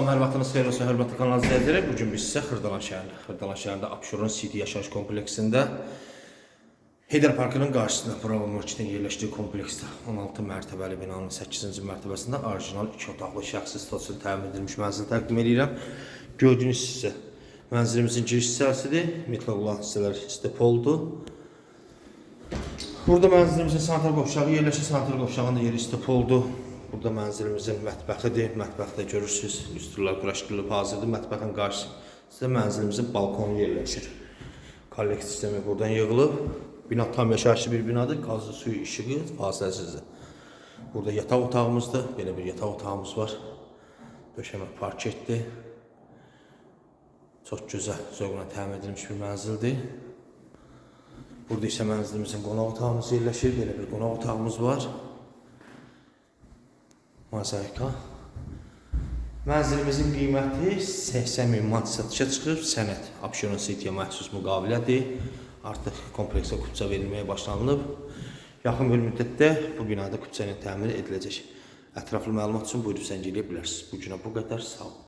Salam, hər vaxtınız xeyir olsun, hörmətli kanal izləyiciləri. Bu gün biz sizə Xırdalan şəhərində, Xırdalan şəhərində Abşeron City yaşayış kompleksində Heydər Parkının qarşısında Bravo Marketin yerləşdiyi kompleksdə 16 mərtəbəli binanın 8-ci mərtəbəsində orijinal 2 otaqlı şəxsi stasionar təmin edilmiş mənzil təqdim edirəm. Gördüyünüz hissə mənzilimizin giriş hissəsidir. Metrollar hissələr istepoldur. Burada mənzilimizin sanitar qovşağı yerləşir. Sanitar qovşağında yeri istep oldu. Burada mənzilimizin mətbəxidir. Mətbəxdə görürsüz, üstürlər quraşdırılıb hazırdır. Mətbəxin qarşısında mənzilimizin balkonu yerləşir. Kollekt sistemi buradan yığılıb. Bina tam yaşayışlı bir binadır. Qazlı suyu, işığı fasiləsizdir. Burada yataq otağımızdır. Belə bir yataq otağımız var. Döşəmə parketdir. Çox gözəl, zövqlə təmin edilmiş bir mənzildir. Burada isə mənzilimizin qonaq otağımız yerləşir. Belə bir qonaq otağımız var. Mozaika. Mənzilimizin qiyməti 80 min manat satışa çıxıb. Sənət Abşeron City-yə məxsus müqavilədir. Artıq kompleksə kupça verilməyə başlanılıb. Yaxın bir müddətdə bu binada ilə təmin ediləcək. Ətraflı məlumat üçün buyurub zəng edə bilərsiniz. Bu günə bu qədər. Sağ olun.